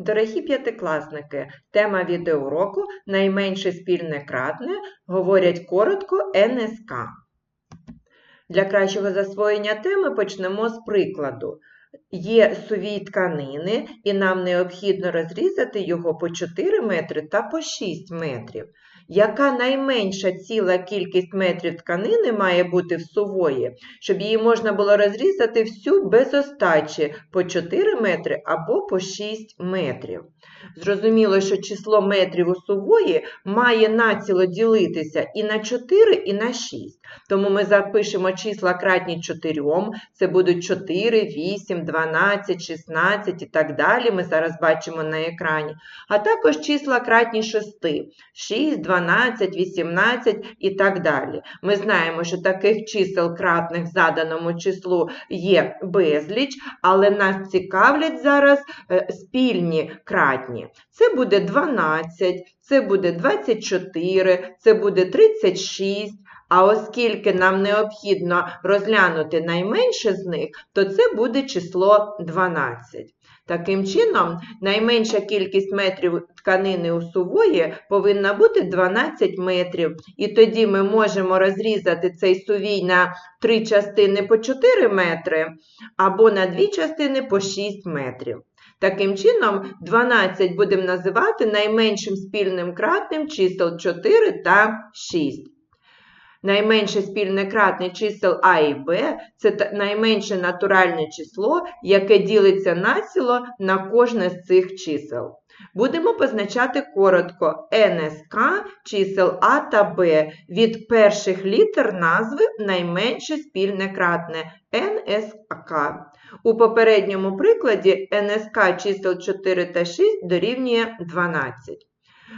Дорогі п'ятикласники, тема відеоуроку найменше спільне кратне говорять коротко НСК. Для кращого засвоєння теми почнемо з прикладу. Є сувій тканини, і нам необхідно розрізати його по 4 метри та по 6 метрів. Яка найменша ціла кількість метрів тканини має бути в сувої, щоб її можна було розрізати всю без остачі по 4 метри або по 6 метрів. Зрозуміло, що число метрів у сувої має націло ділитися і на 4, і на 6. Тому ми запишемо числа кратні 4, це будуть 4, 8, 12, 16 і так далі. Ми зараз бачимо на екрані. А також числа кратні 6, 6, 12, 18 і так далі. Ми знаємо, що таких чисел кратних заданому числу є безліч, але нас цікавлять зараз е, спільні кратні. Це буде 12, це буде 24, це буде 36. А оскільки нам необхідно розглянути найменше з них, то це буде число 12. Таким чином, найменша кількість метрів тканини у сувої повинна бути 12 метрів. І тоді ми можемо розрізати цей сувій на три частини по 4 метри, або на дві частини по 6 метрів. Таким чином, 12 будемо називати найменшим спільним кратним чисел 4 та 6. Найменше спільне кратне чисел А і Б це найменше натуральне число, яке ділиться націло на кожне з цих чисел. Будемо позначати коротко НСК чисел А та Б від перших літер назви найменше спільне кратне НСК. У попередньому прикладі НСК чисел 4 та 6 дорівнює 12.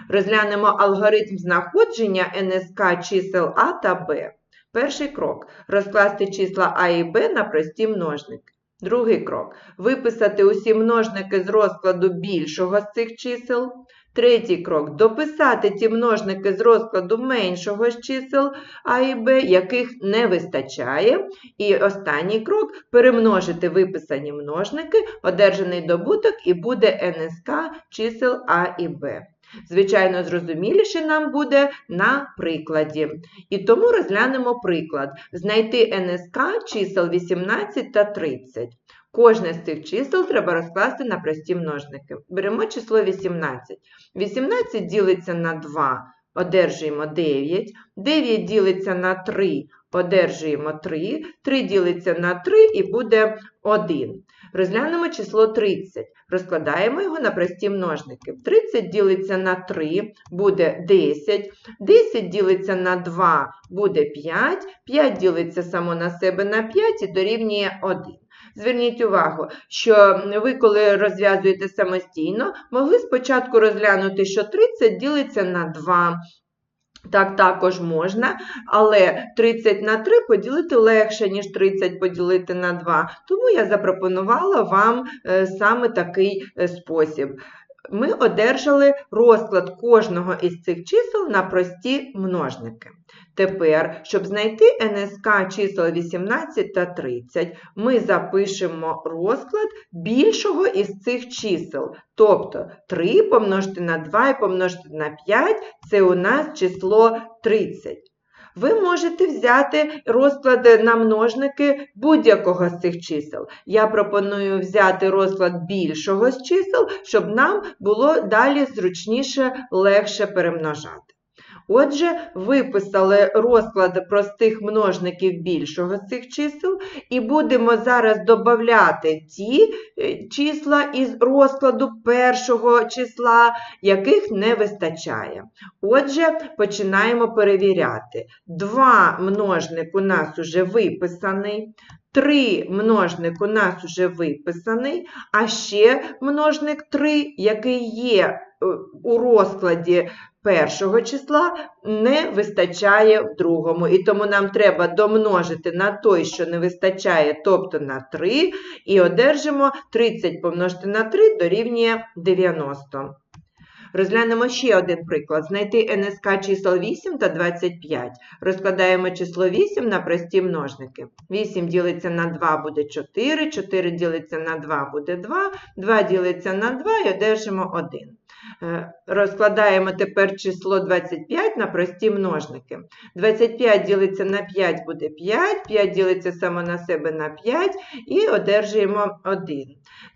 Розглянемо алгоритм знаходження НСК чисел А та Б. Перший крок розкласти числа А і Б на прості множники. Другий крок виписати усі множники з розкладу більшого з цих чисел. Третій крок дописати ті множники з розкладу меншого з чисел А і Б, яких не вистачає. І останній крок перемножити виписані множники, одержаний добуток і буде НСК чисел А і Б. Звичайно, зрозуміліше нам буде на прикладі. І тому розглянемо приклад. Знайти НСК чисел 18 та 30. Кожне з цих чисел треба розкласти на прості множники. Беремо число 18. 18 ділиться на 2, одержуємо 9. 9 ділиться на 3, одержуємо 3. 3 ділиться на 3 і буде 1. Розглянемо число 30. Розкладаємо його на прості множники. 30 ділиться на 3, буде 10. 10 ділиться на 2, буде 5. 5 ділиться само на себе на 5 і дорівнює 1. Зверніть увагу, що ви, коли розв'язуєте самостійно, могли спочатку розглянути, що 30 ділиться на 2. Так також можна, але 30 на 3 поділити легше, ніж 30 поділити на 2. Тому я запропонувала вам е, саме такий е, спосіб. Ми одержали розклад кожного із цих чисел на прості множники. Тепер, щоб знайти НСК чисел 18 та 30, ми запишемо розклад більшого із цих чисел. Тобто 3 помножити на 2 і помножити на 5 – це у нас число 30. Ви можете взяти розклад на множники будь-якого з цих чисел. Я пропоную взяти розклад більшого з чисел, щоб нам було далі зручніше, легше перемножати. Отже, виписали розклад простих множників більшого з цих чисел, і будемо зараз додати ті е, числа із розкладу першого числа, яких не вистачає. Отже, починаємо перевіряти. Два множник у нас уже виписаний. Три множник у нас уже виписаний, а ще множник 3, який є е, у розкладі першого числа, не вистачає в другому. І тому нам треба домножити на той, що не вистачає, тобто на 3, і одержимо 30 помножити на 3 дорівнює 90. Розглянемо ще один приклад. Знайти НСК чисел 8 та 25. Розкладаємо число 8 на прості множники. 8 ділиться на 2 буде 4, 4 ділиться на 2 буде 2, 2 ділиться на 2 і одержимо 1. Е, Розкладаємо тепер число 25 на прості множники. 25 ділиться на 5 буде 5, 5 ділиться само на себе на 5 і одержуємо 1.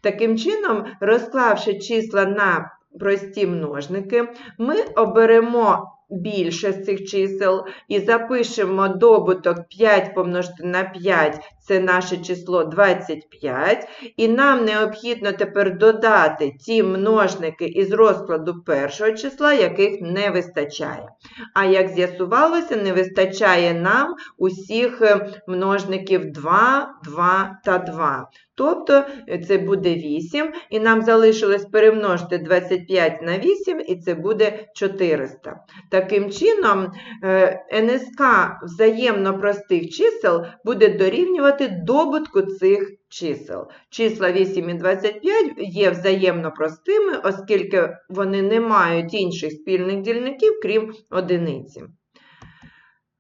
Таким чином, розклавши числа на прості множники, ми оберемо більше з цих чисел і запишемо добуток 5 помножити на 5 це наше число 25. І нам необхідно тепер додати ті множники із розкладу першого числа, яких не вистачає. А як з'ясувалося, не вистачає нам усіх е, множників 2, 2 та 2. Тобто е, це буде 8, і нам залишилось перемножити 25 на 8, і це буде 400. Таким чином, е, НСК взаємно простих чисел буде дорівнювати добутку цих чисел. Числа 8 і 25 є взаємно простими, оскільки вони не мають інших спільних дільників, крім одиниці.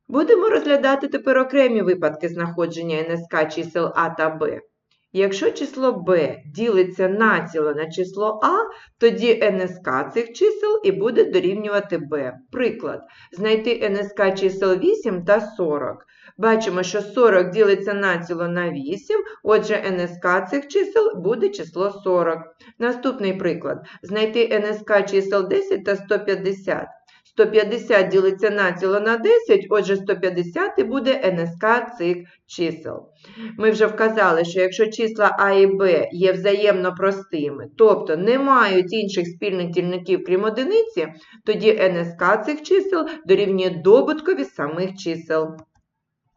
Будемо розглядати тепер окремі випадки знаходження НСК чисел А та Б. Якщо число b ділиться націло на число А, тоді НСК цих чисел і буде дорівнювати b. Приклад, знайти НСК чисел 8 та 40. Бачимо, що 40 ділиться націло на 8, отже, НСК цих чисел буде число 40. Наступний приклад. Знайти НСК чисел 10 та 150. 150 ділиться націло на 10, отже, 150 і буде НСК цих чисел. Ми вже вказали, що якщо числа А і Б є взаємно простими, тобто не мають інших спільних дільників, крім одиниці, тоді НСК цих чисел дорівнює добуткові самих чисел.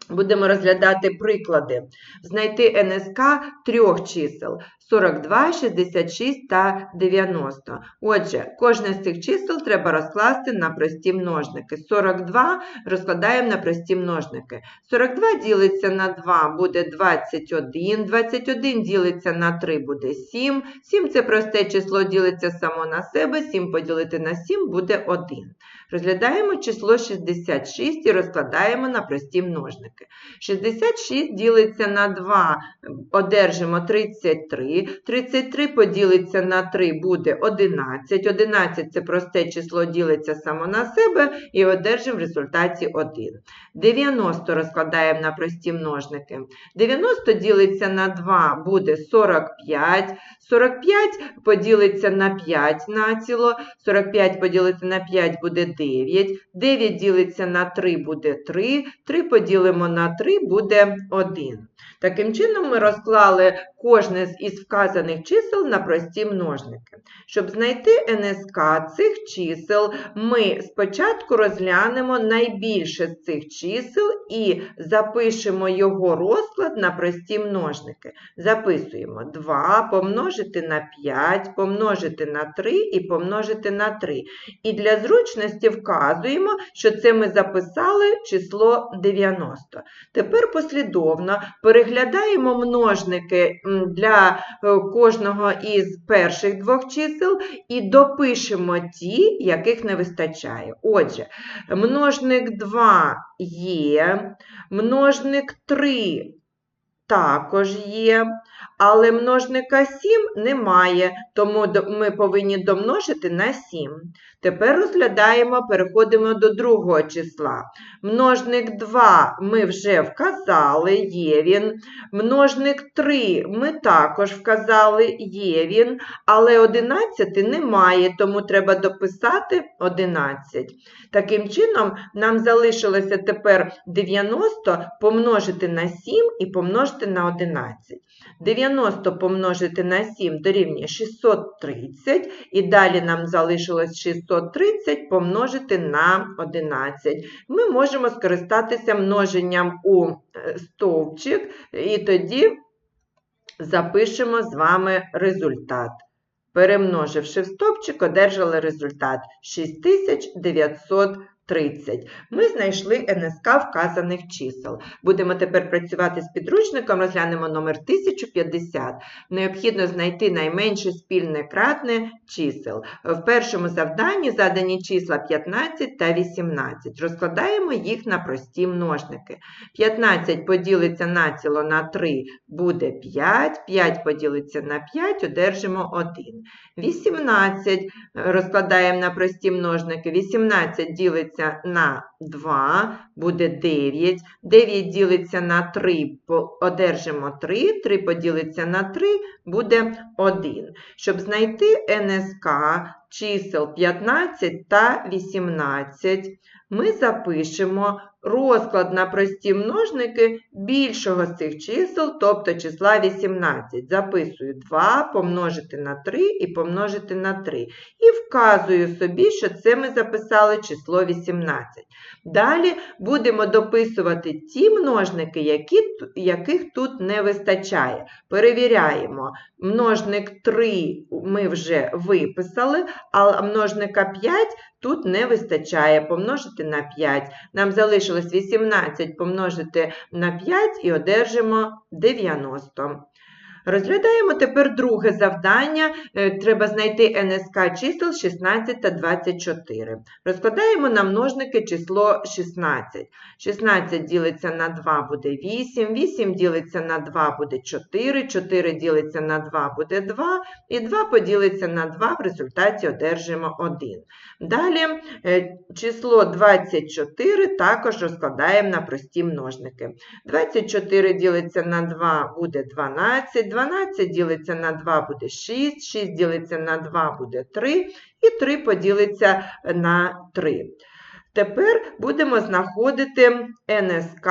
Будемо розглядати приклади. Знайти НСК трьох чисел 42, 66 та 90. Отже, кожне з цих чисел треба розкласти на прості множники. 42 розкладаємо на прості множники. 42 ділиться на 2 буде 21, 21 ділиться на 3 буде 7. 7 це просте число ділиться само на себе, 7 поділити на 7 буде 1. Розглядаємо число 66 і розкладаємо на прості множники. 66 ділиться на 2, одержимо 33. 33 поділиться на 3 буде 11. 11 це просте число ділиться само на себе і одержимо в результаті 1. 90 розкладаємо на прості множники. 90 ділиться на 2 буде 45. 45 поділиться на 5 націло, 45 поділити на 5 буде 9, 9 ділиться на 3 буде 3, 3 поділимо на 3 буде 1. Таким чином, ми розклали кожне із вказаних чисел на прості множники. Щоб знайти НСК цих чисел, ми спочатку розглянемо найбільше з цих чисел і запишемо його розклад на прості множники. Записуємо 2 помножити на 5, помножити на 3 і помножити на 3. І для зручності вказуємо, що це ми записали число 90. Тепер послідовно переглядаємо множники для е, кожного із перших двох чисел і допишемо ті, яких не вистачає. Отже, множник 2 є, множник 3 також є, але множника 7 немає, тому ми повинні домножити на 7. Тепер розглядаємо, переходимо до другого числа. Множник 2 ми вже вказали, є він. Множник 3 ми також вказали, є він, але 11 немає, тому треба дописати 11. Таким чином, нам залишилося тепер 90 помножити на 7 і помножити на 11. 90 помножити на 7 дорівнює 630, і далі нам залишилось 630 помножити на 11. Ми можемо скористатися множенням у е, стовпчик, і тоді запишемо з вами результат. Перемноживши в стовпчик, одержали результат 6930. 30. Ми знайшли НСК вказаних чисел. Будемо тепер працювати з підручником, розглянемо номер 1050. Необхідно знайти найменше спільне кратне чисел. В першому завданні задані числа 15 та 18. Розкладаємо їх на прості множники. 15 поділиться націло на 3 буде 5, 5 поділиться на 5, одержимо 1. 18 розкладаємо на прості множники. 18 ділиться на 2, буде 9. 9 ділиться на 3, одержимо 3. 3 поділиться на 3, буде 1. Щоб знайти НСК чисел 15 та 18, ми запишемо розклад на прості множники більшого з цих чисел, тобто числа 18. Записую 2 помножити на 3 і помножити на 3. І вказую собі, що це ми записали число 18. Далі будемо дописувати ті множники, які, яких тут не вистачає. Перевіряємо, множник 3 ми вже виписали, а множника 5 тут не вистачає помножити на 5. Нам залишилось 18 помножити на 5 і одержимо 90. Розглядаємо тепер друге завдання. Е, треба знайти НСК чисел 16 та 24. Розкладаємо на множники число 16. 16 ділиться на 2 буде 8, 8 ділиться на 2 буде 4, 4 ділиться на 2 буде 2, і 2 поділиться на 2, в результаті одержимо 1. Далі е, число 24 також розкладаємо на прості множники. 24 ділиться на 2 буде 12. 12 ділиться на 2 буде 6, 6 ділиться на 2 буде 3, і 3 поділиться на 3. Тепер будемо знаходити НСК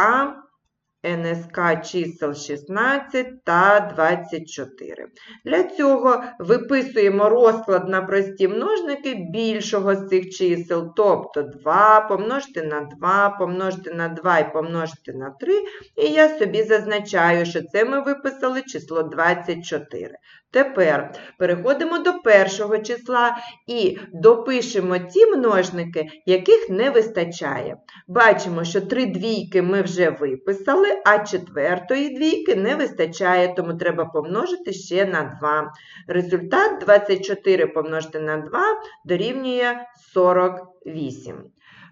НСК чисел 16 та 24. Для цього виписуємо розклад на прості множники більшого з цих чисел, тобто 2 помножити на 2, помножити на 2 і помножити на 3. І я собі зазначаю, що це ми виписали число 24. Тепер переходимо до першого числа і допишемо ті множники, яких не вистачає. Бачимо, що три двійки ми вже виписали, а четвертої двійки не вистачає, тому треба помножити ще на 2. Результат 24 помножити на 2 дорівнює 48.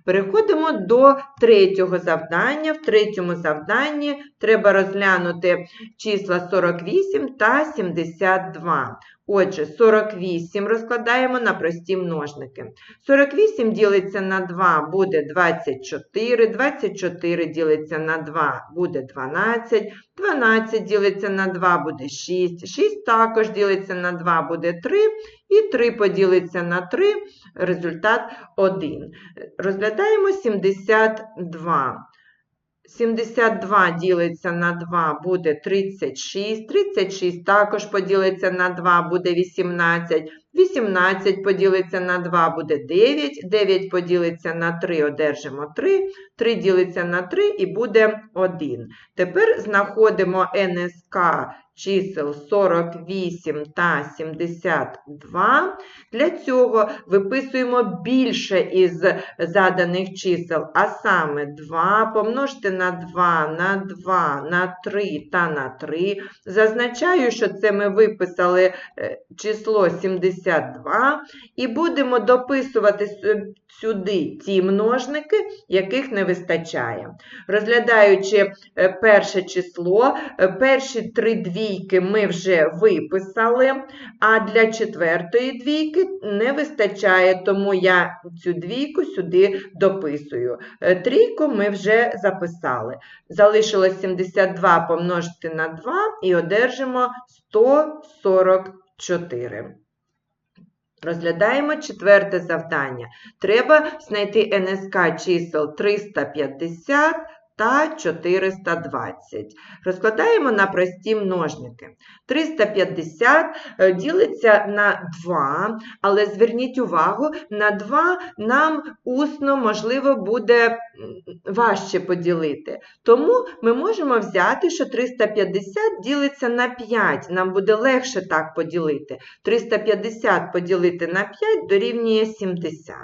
Переходимо до третього завдання. В третьому завданні треба розглянути числа 48 та 72. Отже, 48 розкладаємо на прості множники. 48 ділиться на 2 буде 24, 24 ділиться на 2 буде 12, 12 ділиться на 2 буде 6, 6 також ділиться на 2 буде 3, і 3 поділиться на 3, результат 1. Розглядаємо 72. 72 ділиться на 2 буде 36, 36 також поділиться на 2 буде 18, 18 поділиться на 2 буде 9, 9 поділиться на 3 одержимо 3, 3 ділиться на 3 і буде 1. Тепер знаходимо НСК чисел 48 та 72. Для цього виписуємо більше із заданих чисел, а саме 2 помножити на 2, на 2, на 3 та на 3. Зазначаю, що це ми виписали е, число 72 і будемо дописувати сюди ті множники, яких не вистачає. Розглядаючи е, перше число, е, перші три двійки ми вже виписали, а для четвертої двійки не вистачає, тому я цю двійку сюди дописую. Е, трійку ми вже записали. Залишилось 72 помножити на 2 і одержимо 144. Розглядаємо четверте завдання. Треба знайти НСК чисел 350 та 420. Розкладаємо на прості множники. 350 е, ділиться на 2, але зверніть увагу, на 2 нам усно, можливо, буде важче поділити. Тому ми можемо взяти, що 350 ділиться на 5. Нам буде легше так поділити. 350 поділити на 5 дорівнює 70.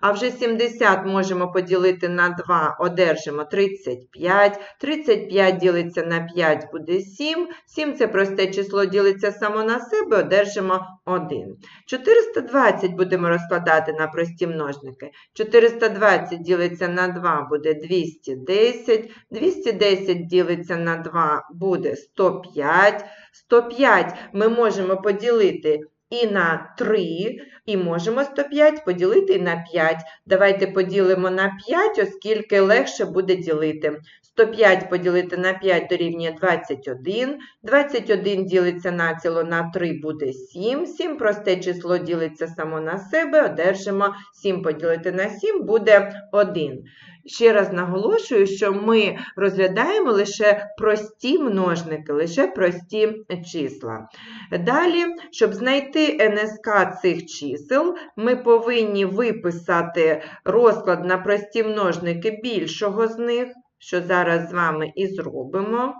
А вже 70 можемо поділити на 2, одержимо 35. 35 ділиться на 5 буде 7. 7 це просте число ділиться само на себе, одержимо 1. 420 будемо розкладати на прості множники. 420 ділиться на 2 буде 210. 210 ділиться на 2 буде 105. 105 ми можемо поділити і на 3, і можемо 105 поділити на 5. Давайте поділимо на 5, оскільки легше буде ділити. 105 поділити на 5 дорівнює 21. 21 ділиться націло на 3 буде 7. 7 просте число ділиться само на себе, одержимо 7 поділити на 7 буде 1. Ще раз наголошую, що ми розглядаємо лише прості множники, лише прості числа. Далі, щоб знайти НСК цих чисел, ми повинні виписати розклад на прості множники більшого з них, що зараз з вами і зробимо.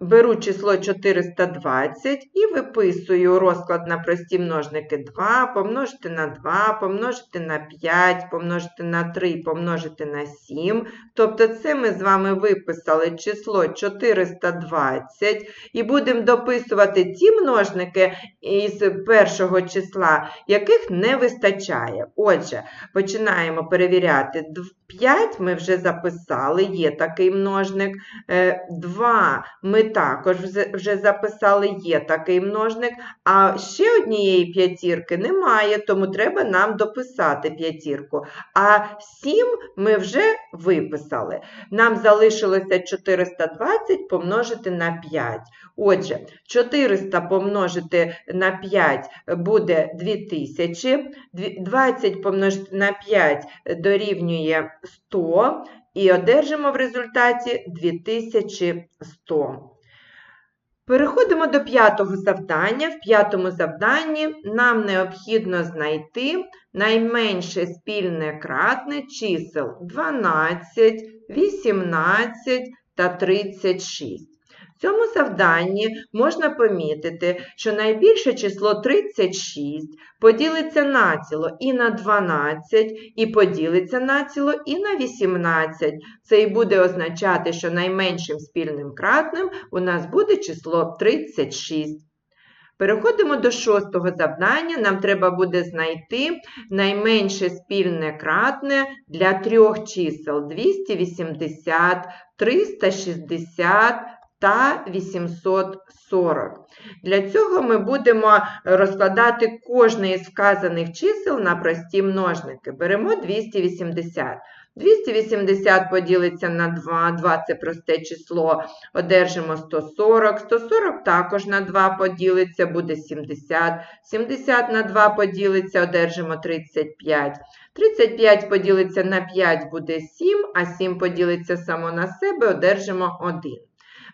Беру число 420 і виписую розклад на прості множники 2, помножити на 2, помножити на 5, помножити на 3, помножити на 7. Тобто це ми з вами виписали число 420 і будемо дописувати ті множники із першого числа, яких не вистачає. Отже, починаємо перевіряти 5 ми вже записали, є такий множник. 2 е, ми також вже записали, є такий множник. А ще однієї п'ятірки немає, тому треба нам дописати п'ятірку. А 7 ми вже виписали. Нам залишилося 420 помножити на 5. Отже, 400 помножити на 5 буде 2000, 20 помножити на 5 дорівнює 100 і одержимо в результаті 2100. Переходимо до п'ятого завдання. В п'ятому завданні нам необхідно знайти найменше спільне кратне чисел 12, 18 та 36. В цьому завданні можна помітити, що найбільше число 36 поділиться націло і на 12, і поділиться націло і на 18. Це і буде означати, що найменшим спільним кратним у нас буде число 36. Переходимо до шостого завдання. Нам треба буде знайти найменше спільне кратне для трьох чисел 280, 360 та 840. Для цього ми будемо розкладати кожне із вказаних чисел на прості множники. Беремо 280. 280 поділиться на 2, 2 це просте число, одержимо 140, 140 також на 2 поділиться, буде 70, 70 на 2 поділиться, одержимо 35. 35 поділиться на 5 буде 7, а 7 поділиться само на себе, одержимо 1.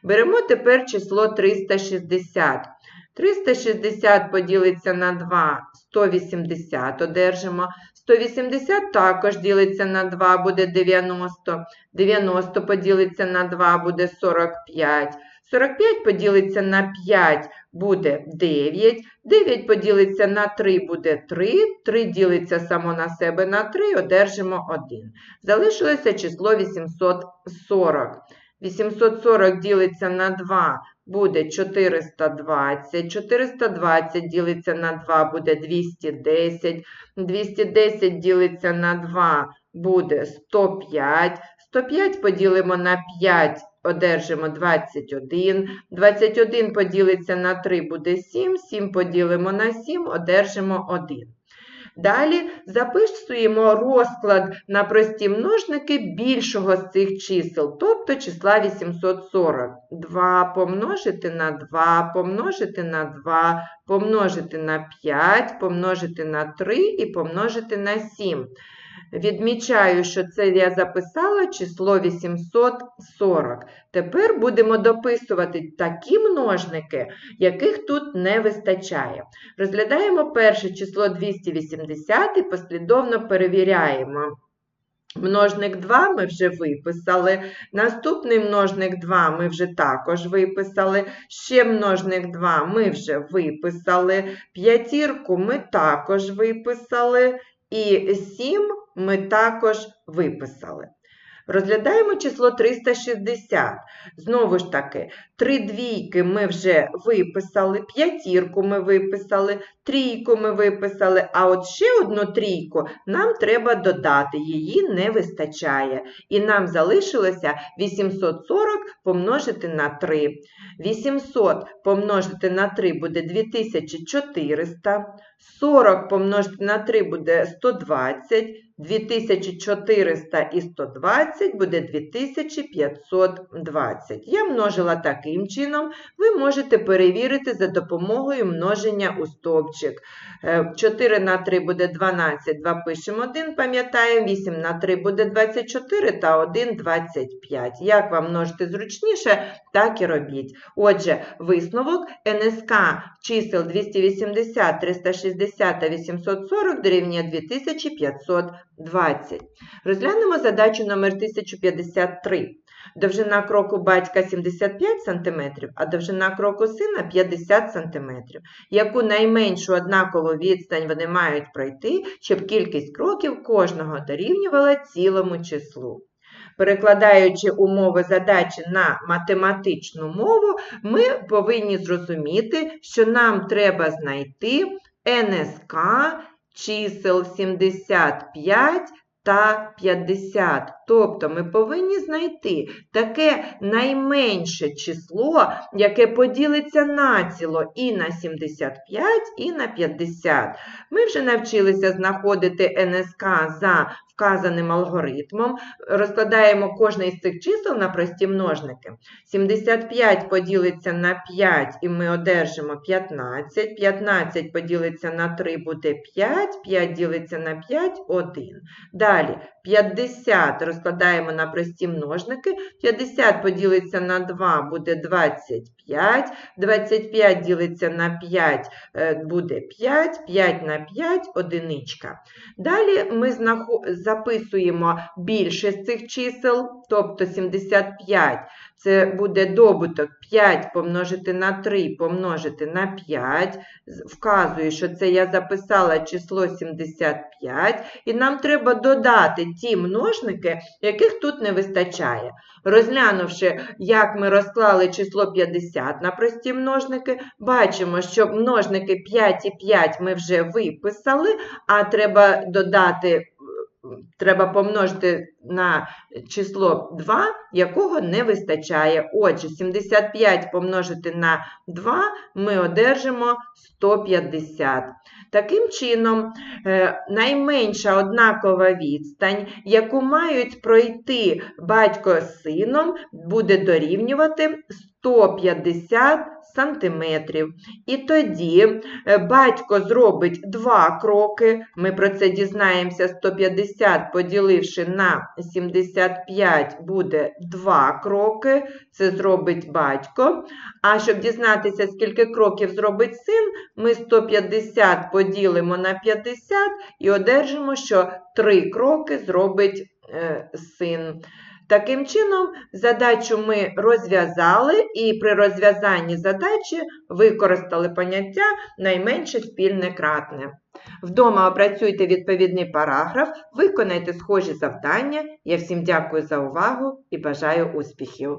Беремо тепер число 360. 360 поділиться на 2, 180 одержимо. 180 також ділиться на 2, буде 90. 90 поділиться на 2, буде 45. 45 поділиться на 5 буде 9. 9 поділиться на 3 буде 3. 3 ділиться само на себе на 3, одержимо 1. Залишилося число 840. 840 ділиться на 2 буде 420. 420 ділиться на 2 буде 210. 210 ділиться на 2 буде 105. 105 поділимо на 5, одержимо 21. 21 поділиться на 3 буде 7. 7 поділимо на 7, одержимо 1. Далі записуємо розклад на прості множники більшого з цих чисел, тобто числа 840. 2 помножити на 2, помножити на 2, помножити на 5, помножити на 3 і помножити на 7. Відмічаю, що це я записала число 840. Тепер будемо дописувати такі множники, яких тут не вистачає. Розглядаємо перше число 280 і послідовно перевіряємо. Множник 2 ми вже виписали. Наступний множник 2 ми вже також виписали. Ще множник 2 ми вже виписали. П'ятірку ми також виписали. І 7 ми також виписали. Розглядаємо число 360. Знову ж таки, три двійки ми вже виписали, п'ятірку ми виписали, трійку ми виписали, а от ще одну трійку нам треба додати, її не вистачає. І нам залишилося 840 помножити на 3. 800 помножити на 3 буде 2400, 40 помножити на 3 буде 120, 2400 і 120 буде 2520. Я множила таким чином, ви можете перевірити за допомогою множення у стовпчик. 4 на 3 буде 12, 2 пишемо 1, пам'ятаємо, 8 на 3 буде 24 та 1 25. Як вам множити зручніше, так і робіть. Отже, висновок НСК чисел 280, 360 та 840 дорівнює 2520. Розглянемо задачу номер 1053. Довжина кроку батька 75 см, а довжина кроку сина 50 см. Яку найменшу однакову відстань вони мають пройти, щоб кількість кроків кожного дорівнювала цілому числу. Перекладаючи умови задачі на математичну мову, ми повинні зрозуміти, що нам треба знайти НСК чисел 75 та 50. Тобто ми повинні знайти таке найменше число, яке поділиться націло і на 75, і на 50. Ми вже навчилися знаходити НСК за вказаним алгоритмом. Розкладаємо кожне із цих чисел на прості множники. 75 поділиться на 5, і ми одержимо 15. 15 поділиться на 3 буде 5, 5 ділиться на 5 1. Далі 50 розкладаємо на прості множники. 50 поділиться на 2 буде 25. 25 ділиться на 5 е, буде 5, 5 на 5 одиничка. Далі ми записуємо більше з цих чисел, тобто 75. Це буде добуток 5 помножити на 3 помножити на 5. Вказую, що це я записала число 75, і нам треба додати ті множники, яких тут не вистачає. Розглянувши, як ми розклали число 50 на прості множники, бачимо, що множники 5 і 5 ми вже виписали, а треба додати треба помножити на число 2, якого не вистачає. Отже, 75 помножити на 2 ми одержимо 150. Таким чином, е, найменша однакова відстань, яку мають пройти батько з сином, буде дорівнювати 150 сантиметрів. І тоді е, батько зробить два кроки. Ми про це дізнаємося 150, поділивши на 75, буде два кроки. Це зробить батько. А щоб дізнатися, скільки кроків зробить син, ми 150 поділимо на 50 і одержимо, що три кроки зробить е, син. Таким чином, задачу ми розв'язали і при розв'язанні задачі використали поняття найменше спільне кратне. Вдома опрацюйте відповідний параграф, виконайте схожі завдання. Я всім дякую за увагу і бажаю успіхів!